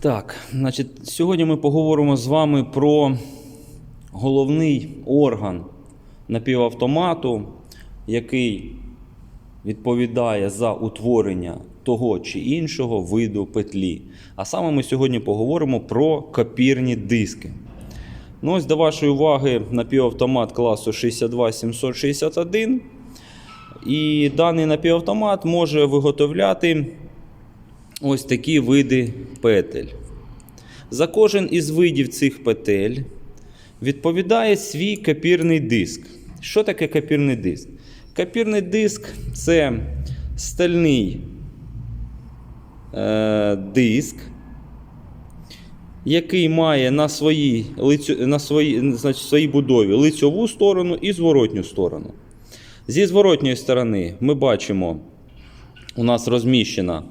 Так, значить, сьогодні ми поговоримо з вами про головний орган напівавтомату, який відповідає за утворення того чи іншого виду петлі. А саме ми сьогодні поговоримо про копірні диски. Ну, ось до вашої уваги напівавтомат класу 62761. І даний напівавтомат може виготовляти ось такі види петель. За кожен із видів цих петель відповідає свій копірний диск. Що таке копірний диск? Копірний диск це стальний е, диск, який має на своїй, на своїй, значить, своїй будові лицьову сторону і зворотню сторону. Зі зворотньої сторони ми бачимо, у нас розміщена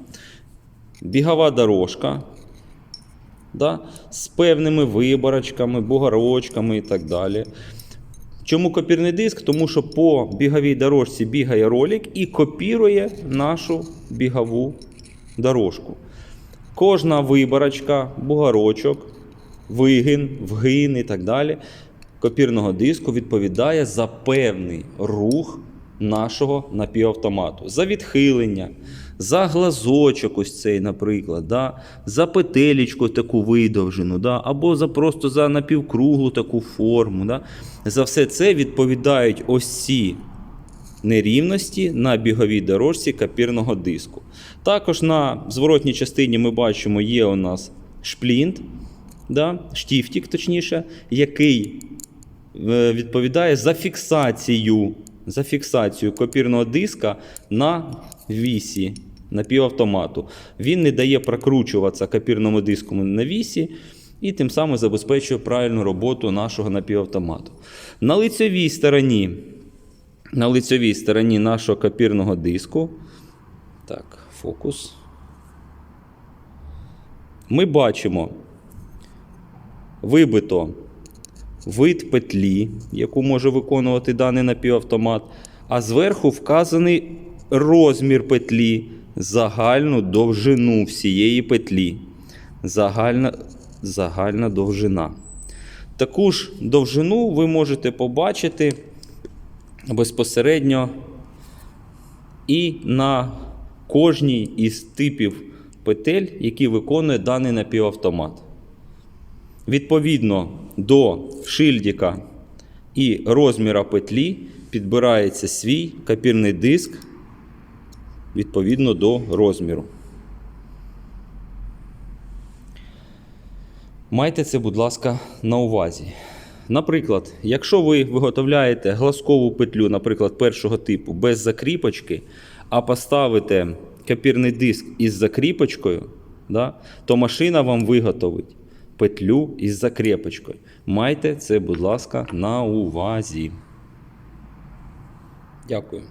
бігова дорожка да, з певними виборочками, бугорочками і так далі. Чому копірний диск? Тому що по біговій дорожці бігає ролик і копірує нашу бігову дорожку. Кожна виборочка, бугорочок, вигин, вгин і так далі копірного диску відповідає за певний рух нашого напівавтомату. За відхилення, за глазочок, ось цей, наприклад, да? за петелечку таку видовжену, да? або за просто за напівкруглу таку форму. Да? За все це відповідають ось ці нерівності на біговій дорожці копірного диску. Також на зворотній частині ми бачимо, є у нас шплінт, да? штіфтік, точніше, який е, відповідає за фіксацію, за фіксацію копірного диска на вісі напівавтомату. Він не дає прокручуватися копірному диску на вісі і тим самим забезпечує правильну роботу нашого напівавтомату. На лицевій стороні, на лицевій стороні нашого копірного диску. Так, фокус. Ми бачимо вибито вид петлі, яку може виконувати даний напівавтомат, а зверху вказаний розмір петлі, загальну довжину всієї петлі. Загальна, загальна довжина. Таку ж довжину ви можете побачити безпосередньо і на кожній із типів петель, які виконує даний напівавтомат. Відповідно до шильдика і розміра петлі підбирається свій копірний диск відповідно до розміру. Майте це, будь ласка, на увазі. Наприклад, якщо ви виготовляєте глазкову петлю, наприклад, першого типу без закріпочки, а поставите копірний диск із закріпочкою, да, то машина вам виготовить петлю із закріпочкою. Майте це, будь ласка, на увазі. Дякую.